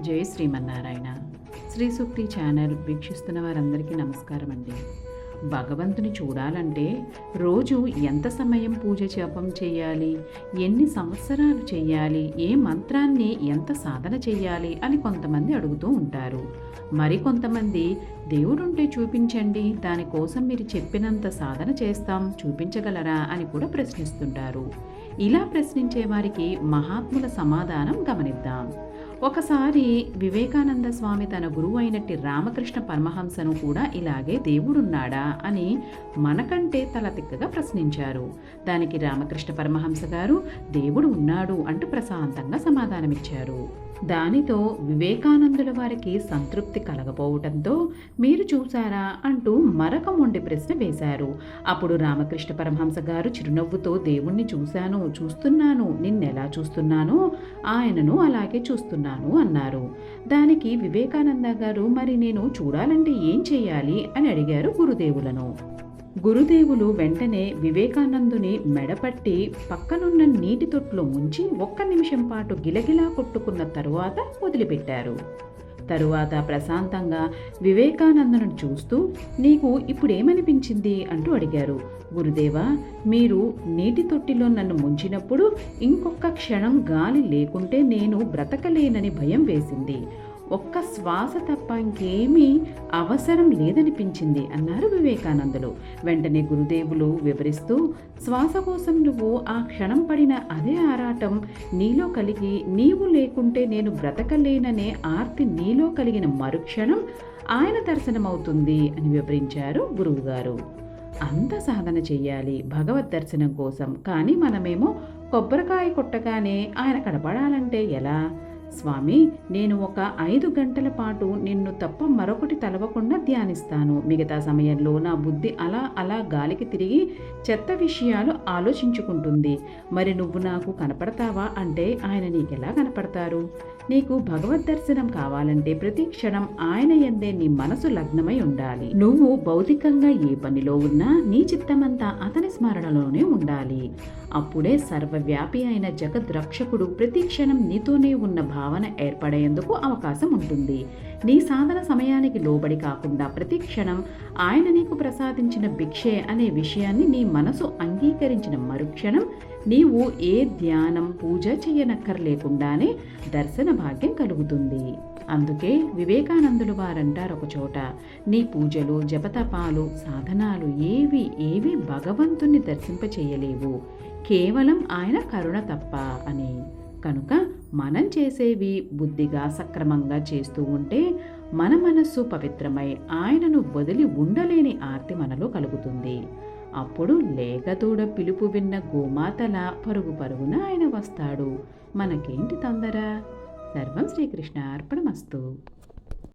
జై శ్రీమన్నారాయణ. శ్రీ సూక్తి ఛానల్ వీక్షిస్తున్న వారందరికీ నమస్కారం అండి. భగవంతుని చూడాలంటే రోజు ఎంత సమయం పూజ జపం చేయాలి? ఎన్ని సంవత్సరాలు చేయాలి? ఏ మంత్రాన్ని ఎంత సాధన చేయాలి? అని కొంతమంది అడుగుతూ ఉంటారు. మరికొంతమంది దేవుడుంటే చూపించండి దానికోసం మీరు చెప్పినంత సాధన చేస్తాం చూపించగలరా? అని కూడా ప్రశ్నిస్తుంటారు. ఇలా ప్రశ్నించే వారికి మహాత్ముల సమాధానం గమనిద్దాం. ఒకసారి వివేకానంద స్వామి తన గురువు అయినట్టి రామకృష్ణ పరమహంసను కూడా ఇలాగే దేవుడున్నాడా అని మనకంటే తల తిక్కగా ప్రశ్నించారు. దానికి రామకృష్ణ పరమహంస గారు దేవుడు ఉన్నాడు అంటూ ప్రశాంతంగా సమాధానమిచ్చారు. దానితో వివేకానందుల వారికి సంతృప్తి కలగపోవటంతో మీరు చూసారా అంటూ మరొక మొండి ప్రశ్న వేశారు. అప్పుడు రామకృష్ణ పరమహంస గారు చిరునవ్వుతో దేవుణ్ణి చూశాను చూస్తున్నాను నిన్నెలా చూస్తున్నానో ఆయనను అలాగే చూస్తున్నాను అన్నారు. దానికి వివేకానంద గారు మరి నేను చూడాలంటే ఏం చేయాలి? అని అడిగారు గురుదేవులను. గురుదేవులు వెంటనే వివేకానందుని మెడపట్టి పక్కనున్న నీటి తొట్లో ముంచి ఒక్క నిమిషం పాటు గిలగిలా కొట్టుకున్న తరువాత వదిలిపెట్టారు. తరువాత ప్రశాంతంగా వివేకానందను చూస్తూ నీకు ఇప్పుడేమనిపించింది? అంటూ అడిగారు. గురుదేవా మీరు నీటి తొట్టిలో నన్ను ముంచినప్పుడు ఇంకొక క్షణం గాలి లేకుంటే నేను బ్రతకలేనని భయం వేసింది. ఒక్క శ్వాస తప్ప ఇంకేమీ అవసరం లేదనిపించింది అన్నారు వివేకానందులు. వెంటనే గురుదేవులు వివరిస్తూ శ్వాస కోసం నువ్వు ఆ క్షణం పడిన అదే ఆరాటం నీలో కలిగి నీవు లేకుంటే నేను బ్రతకలేననే ఆర్తి నీలో కలిగిన మరుక్షణం ఆయన దర్శనమవుతుంది అని వివరించారు గురువుగారు. అంత సాధన చెయ్యాలి భగవద్ దర్శనం కోసం. కానీ మనమేమో కొబ్బరికాయ కొట్టగానే ఆయన కనపడాలంటే ఎలా? స్వామి నేను ఒక ఐదు గంటల పాటు నిన్ను తప్ప మరొకటి తలవకుండా ధ్యానిస్తాను. మిగతా సమయంలో నా బుద్ధి అలా అలా గాలికి తిరిగి చెత్త విషయాలు ఆలోచించుకుంటుంది. మరి నువ్వు నాకు కనపడతావా అంటే ఆయన నీకెలా కనపడతారు? నీకు భగవద్ దర్శనం కావాలంటే ప్రతి క్షణం ఆయన ఎందే నీ మనసు లగ్నమై ఉండాలి. నువ్వు భౌతికంగా ఏ పనిలో ఉన్నా నీ చిత్తమంతా అతని స్మరణలోనే ఉండాలి. అప్పుడే సర్వవ్యాపి అయిన జగద్రక్షకుడు ప్రతి క్షణం నీతోనే ఉన్న భావన ఏర్పడేందుకు అవకాశం ఉంటుంది. నీ సాధన సమయానికి లోబడి కాకుండా ప్రతి క్షణం ఆయన నీకు ప్రసాదించిన భిక్షే అనే విషయాన్ని నీ మనసు అంగీకరించిన మరుక్షణం నీవు ఏ ధ్యానం పూజ చేయనక్కర్లేకుండానే దర్శన భాగ్యం కలుగుతుంది. అందుకే వివేకానందులు వారంటారు ఒక చోట నీ పూజలు జపతపాలు సాధనాలు ఏవి ఏవి భగవంతుణ్ణి దర్శింపచేయలేవు. కేవలం ఆయన కరుణ తప్ప అని. కనుక మనం చేసేవి బుద్ధిగా సక్రమంగా చేస్తూ ఉంటే మన మనస్సు పవిత్రమై ఆయనను వదిలి ఉండలేని ఆర్తి మనలో కలుగుతుంది. అప్పుడు లేకతోడ పిలుపు విన్న గోమాతల పరుగు పరుగున ఆయన వస్తాడు. మనకేంటి తొందర? సర్వం శ్రీకృష్ణ అర్పణమస్తు